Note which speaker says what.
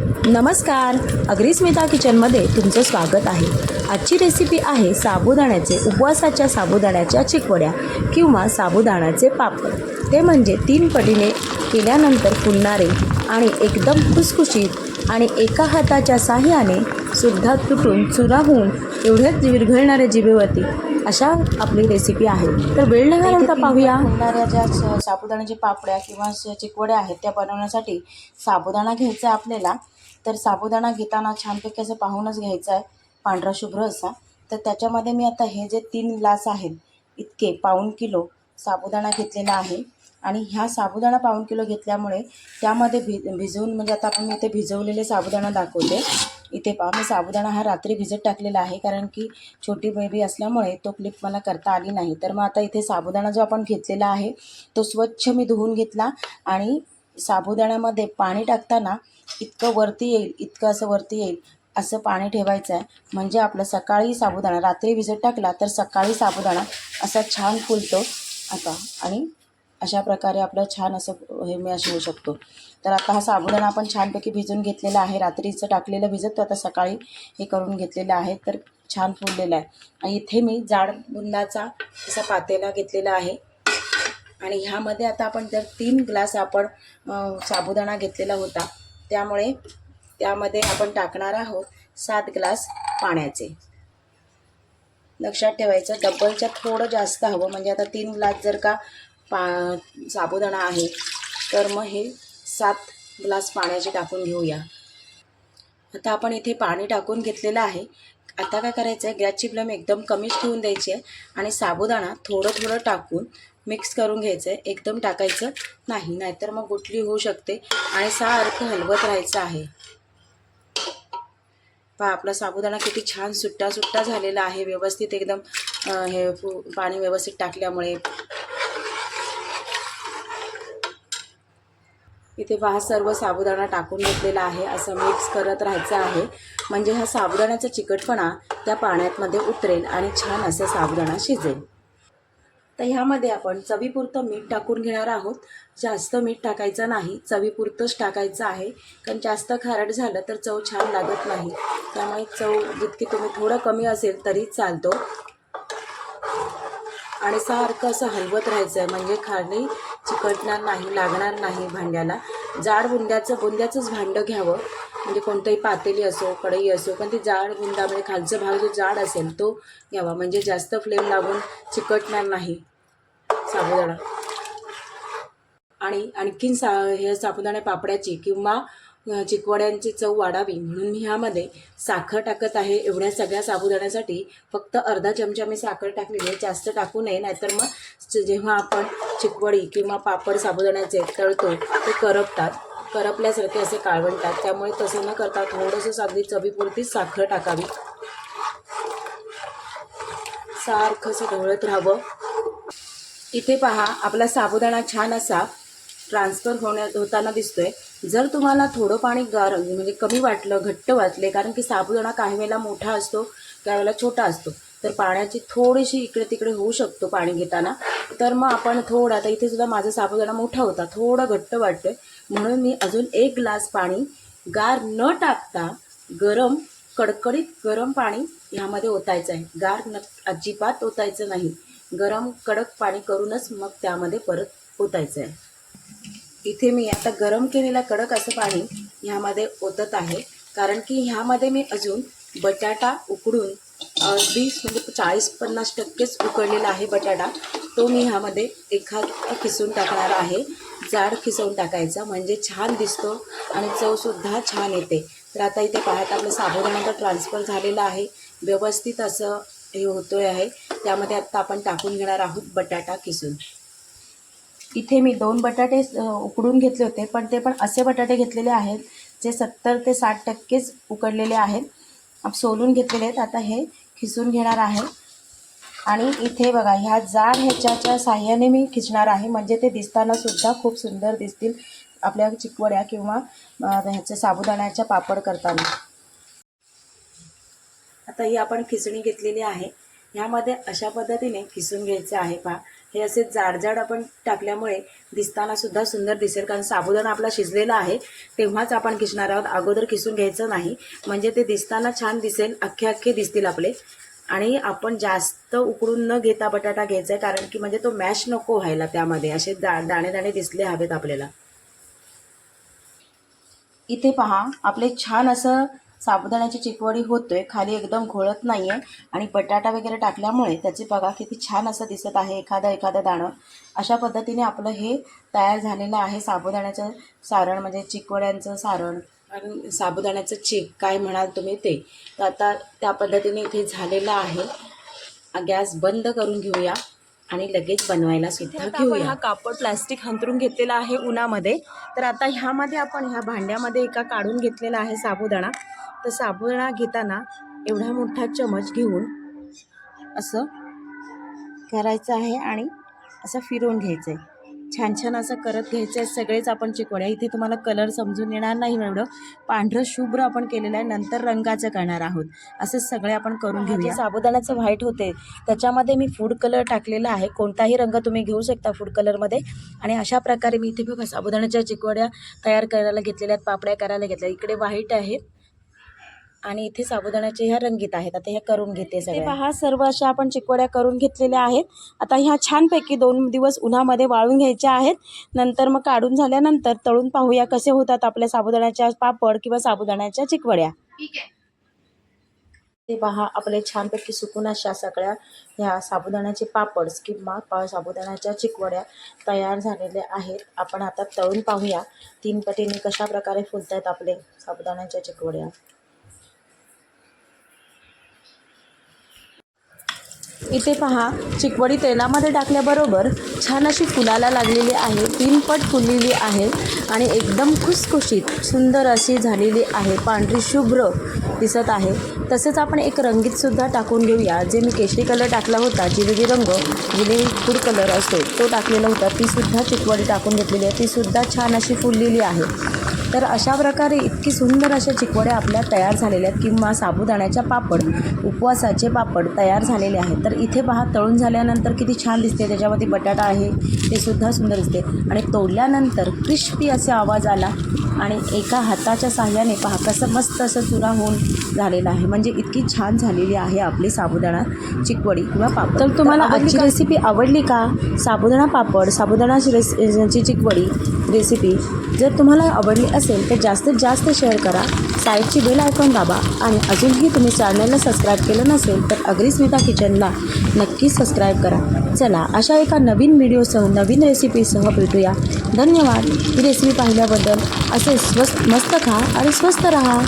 Speaker 1: नमस्कार अग्रिस्मिता किचनमध्ये तुमचं स्वागत आहे. आजची रेसिपी आहे साबुदाण्याचे उपवासाच्या साबुदाण्याच्या चिकवड्या किंवा साबुदाण्याचे पापड. ते म्हणजे तीन पटीने केल्यानंतर फुलणारे आणि एकदम खुसखुशीत आणि एका हाताच्या साह्याने सुद्धा तुटून चुरा होऊन एवढ्याच विरघळणाऱ्या जिभेवरती अशा आपली रेसिपी आहे. तर वेळ न घालवता पाहूया.
Speaker 2: फुलणाऱ्या ज्या साबुदाण्याच्या पापड्या किंवा चिकवड्या आहेत त्या बनवण्यासाठी साबुदाणा घ्यायचा आपल्याला. तर साबुदाणा घेताना छानपैकी असं पाहूनच घ्यायचा आहे. पांढरा शुभ्र असा. तर त्याच्यामध्ये मी आता हे जे तीन ग्लास आहेत इतके पाऊण किलो साबुदाणा घेतलेला आहे. आणि ह्या साबुदाणा पाऊण किलो घेतल्यामुळे त्यामध्ये भि भिजवून म्हणजे आता आपण इथे भिजवलेले साबुदाणा दाखवते. इथे पहा मी साबुदाणा हा रात्री भिजत टाकलेला आहे कारण की छोटी बेबी असल्यामुळे तो क्लिप मला करता आली नाही. तर मग आता इथे साबुदाणा जो आपण घेतलेला आहे तो स्वच्छ मी धुवून घेतला आणि साबुदाण्यामध्ये पाणी टाकताना इतकं वरती येईल इतकं असं वरती येईल असं पाणी ठेवायचं आहे. म्हणजे आपलं सकाळी साबुदाणा रात्री भिजत टाकला तर सकाळी साबुदाणा असा छान फुलतो. आता आणि अशा प्रकारे आपलं छान असं हे मॅश होऊ शकतो. तर आता हा साबुदाणा आपण छानपैकी भिजून घेतलेला आहे. रात्रीचं टाकलेलं भिजत तो आता सकाळी हे करून घेतलेलं आहे. तर छान फुललेलं आहे. आणि इथे मी जाड बुंदाचा असा पातेला घेतलेला आहे. आणि ह्यामध्ये आता आपण जर तीन ग्लास आपण साबुदाणा घेतलेला होता त्यामुळे त्यामध्ये आपण टाकणार आहोत सात ग्लास पाण्याचे. लक्षात ठेवायचं डबलच्या थोडं जास्त हवं म्हणजे आता तीन ग्लास जर का पा साबुदाणा आहे तर मग हे सात ग्लास पाण्याचे टाकून घेऊया. आता आपण इथे पाणी टाकून घेतलेलं आहे. आता काय करायचं आहे गॅसची फ्लेम एकदम कमीच ठेवून द्यायची आहे आणि साबुदाणा थोडं थोडं टाकून मिक्स करून घ्यायचं आहे एकदम टाकायचं नाही नाहीतर मग गुठली होऊ शकते आणि सारखं हलवत राहायचं आहे. पहा आपला साबुदाणा किती छान सुट्टा सुट्टा झालेला आहे व्यवस्थित एकदम हे पाणी व्यवस्थित टाकल्यामुळे. इथे पहा सर्व साबुदाणा टाकून घेतलेला आहे असं मिक्स करत राहायचं आहे. म्हणजे हा साबुदाण्याचा चिकटपणा त्या पाण्यामध्ये उतरेल आणि छान असं साबुदाणा शिजेल. तर ह्यामध्ये आपण चवीपुरतं मीठ टाकून घेणार आहोत. जास्त मीठ टाकायचं नाही. चवीपुरतंच टाकायचं आहे. कारण जास्त खारट झालं तर चव छान लागत नाही. त्यामुळे चव जितकी तुम्ही थोडं कमी असेल तरी चालतो. आणि सारखं असं हलवत राहायचं. आहे म्हणजे खाली चिकटणार नाही लागणार नाही भांड्याला. जाड बुंद्याचं बुंद्याचंच भांडं घ्यावं. म्हणजे कोणतंही पातेली असो कढई असो पण ती जाड बुंदा म्हणजे खालचा भाग जो जाड असेल तो घ्यावा. म्हणजे जास्त फ्लेम लागून चिकटणार नाही. साबुदाणा. आणि आणखीन सा हे साबुदाणा पापड्याची किंवा चिकवड्यांची चव वाढावी म्हणून मी ह्यामध्ये साखर टाकत आहे. एवढ्या सगळ्या साबुदाण्यासाठी फक्त अर्धा चमचा मी साखर टाकलेली आहे. जास्त टाकू नये नाहीतर मग जेव्हा आपण चिकवडी किंवा पापड साबुदाण्याचे तळतो ते करपतात. करपल्यासारखे असे काळवंटात. त्यामुळे तसं न करता थोडंसं अगदी चवीपुरतीच साखर टाकावी. सारखं असं ढवळत राहावं. इथे पहा आपला साबुदाणा छान असा ट्रान्सफर होण्या होताना दिसतोय. जर तुम्हाला थोडं पाणी गार म्हणजे कमी वाटलं घट्ट वाटले कारण की साबुदाणा काही वेळेला मोठा असतो काही वेळेला छोटा असतो तर पाण्याची थोडीशी इकडे तिकडे होऊ शकतो पाणी घेताना. तर मग आपण थोडं आता इथे सुद्धा माझा साबुदाणा मोठा होता थोडं घट्ट वाटतोय. म्हणून मी अजून एक ग्लास पाणी गार न टाकता गरम कडकडीत गरम पाणी ह्यामध्ये ओतायचं आहे. गार न अजिबात ओतायचं नाही. गरम कडक पाणी करूनच मग त्यामध्ये परत ओतायचं आहे इथे मी आता गरम केलेला कडक असं पाणी ह्यामध्ये ओतत आहे. कारण की ह्यामध्ये मी अजून बटाटा उकडून वीस म्हणजे चाळीस पन्नास टक्केच उकडलेला आहे बटाटा. तो मी ह्यामध्ये एखाद खिसून टाकणार आहे. जाड खिसवून टाकायचा. म्हणजे छान दिसतो आणि चवसुद्धा छान येते. तर आता इथे पाहता आपलं साबुदाणा तर ट्रान्सफर झालेला आहे. व्यवस्थित असं हे होतोय आहे. त्यामध्ये आता आपण टाकून घेणार आहोत बटाटा किसून. इथे मी दोन बटाटे उकडून घेतले होते पण ते पण असे बटाटे घेतलेले आहेत जे सत्तर ते साठ टक्केच उकडलेले आहेत. सोलून घेतलेले आहेत. आता हे खिसून घेणार आहे. आणि इथे बघा ह्या जाड ह्याच्याच्या साह्याने मी खिचणार आहे. म्हणजे ते दिसताना सुद्धा खूप सुंदर दिसतील आपल्या चिकवड्या किंवा ह्याच्या साबुदाण्याच्या पापड करताना. आता ही आपण खिचणी घेतलेली आहे. ह्यामध्ये अशा पद्धतीने खिसून घ्यायचं आहे पहा.
Speaker 1: हे असे जाडजाड आपण टाकल्यामुळे दिसताना सुद्धा सुंदर दिसेल कारण साबुदाणा आपला शिजलेला आहे. तेव्हाच आपण किसणार आहोत. अगोदर किसून घ्यायचं नाही. म्हणजे ते दिसताना छान दिसेल. अख्खे अख्खे दिसतील आपले. आणि आपण जास्त उकडून न घेता बटाटा घ्यायचा आहे कारण की म्हणजे तो मॅश नको व्हायला त्यामध्ये. असे दा दाणे दाणे दिसले हवेत आपल्याला. इथे पहा आपले छान असं साबुदाण्याची चिकवडी होतोय खाली एकदम घोळत नाहीये आणि बटाटा वगैरे टाकल्यामुळे त्याचे बघा किती छान असं दिसत आहे एखादं एखादं दाणं. अशा पद्धतीने आपलं हे तयार झालेलं आहे साबुदाण्याचं सारण म्हणजे चिकवड्यांचं सारण. आणि साबुदाण्याचं चिक काय म्हणाल तुम्ही ते. तर आता त्या पद्धतीने इथे झालेलं आहे. गॅस बंद करून घेऊया आणि लगेच बनवायला सुद्धा
Speaker 2: आपण
Speaker 1: घेऊया.
Speaker 2: हा कापड प्लास्टिक हंतरून घेतलेला आहे उन्हामध्ये. तर आता ह्यामध्ये आपण ह्या भांड्यामध्ये एका काढून घेतलेला आहे साबुदाणा. तर साबुदाणा घेताना एवढा मोठा चमच घेऊन असं करायचं आहे आणि असं फिरवून घ्यायचं आहे छान छान असं करत घ्यायचं आहे सगळेच आपण चिकवड्या. इथे तुम्हाला कलर समजून येणार नाही एवढं. पांढरं शुभ्र आपण केलेलं आहे. नंतर रंगाचं करणार आहोत. असं सगळे आपण करून घेऊया. साबुदाण्याचं व्हाईट होते त्याच्यामध्ये मी फूड कलर टाकलेला आहे. कोणताही रंग तुम्ही घेऊ शकता फूड कलरमध्ये आणि अशा प्रकारे मी इथे बघा साबुदाण्याच्या चिकवड्या तयार करायला घेतलेल्या आहेत पापड्या करायला घेतल्या इकडे व्हाईट आहे. आणि इथे साबुदाण्याचे ह्या रंगीत आहेत. आता ह्या करून घेते सगळ्या. पहा सर्व अशा आपण चिकवड्या करून घेतलेल्या आहेत. आता ह्या छानपैकी दोन दिवस उन्हामध्ये वाळून घ्यायच्या आहेत. नंतर मग काढून झाल्यानंतर तळून पाहूया कसे होतात आपल्या साबुदाण्याच्या पापड किंवा साबुदाण्याच्या चिकवड्या ते पहा आपले छानपैकी सुकून अशा सगळ्या ह्या साबुदाण्याचे पापड किंवा पा साबुदाण्याच्या चिकवड्या तयार झालेल्या आहेत. आपण आता तळून पाहूया तीन पटीने कशा प्रकारे फुलत आहेत आपले साबुदाण्याच्या चिकवड्या इथे पहा चिकवडी तेलामध्ये टाकल्याबरोबर छान अशी फुलाला लागलेली आहे तीन पट फुललेली आहे आणि एकदम खुसखुशीत सुंदर अशी झालेली आहे पांढरी शुभ्र दिसत आहे. तसेच आपण एक रंगीतसुद्धा टाकून घेऊया जे मी केशरी कलर टाकला होता जिलेबी रंग जिलेबी फूड कलर असतो तो टाकलेला होता. तीसुद्धा चिकवडी टाकून घेतलेली आहे तीसुद्धा छान अशी फुललेली आहे. तर अशा प्रकारे इतकी सुंदर अशा चिकवड्या आपल्या तयार झालेल्या आहेत. किंवा साबुदाण्याच्या पापड उपवासाचे पापड तयार झालेले आहेत. तर इथे पहा तळून झाल्यानंतर किती छान दिसते. त्याच्यामध्ये बटाटा आहे ते सुद्धा सुंदर दिसते. आणि तोडल्यानंतर क्रिस्पी असे आवाज आला. आणि एका हाताच्या साह्याने पहा कसं मस्त असं चुरा होऊन झालेला आहे. म्हणजे इतकी छान झालेली आहे आपली साबुदाणा चिकवडी किंवा पापड. तर तुम्हाला आजची रेसिपी आवडली का? साबुदाणा पापड साबुदाणाची रेस ची चिकवडी रेसिपी जर तुम्हाला आवडली असेल तर जास्तीत जास्त शेअर करा. साईडची बेल आयकॉन दाबा आणि अजूनही तुम्ही चॅनलला सबस्क्राईब केलं नसेल तर अग्रिस्मिता किचनला नक्कीच सबस्क्राईब करा. चला अशा एका नवीन व्हिडिओसह नवीन रेसिपीसह भेटूया. धन्यवाद. ही रेसिपी पाहिल्याबद्दल. असे स्वस्त मस्त खा. आणि स्वस्त राहा.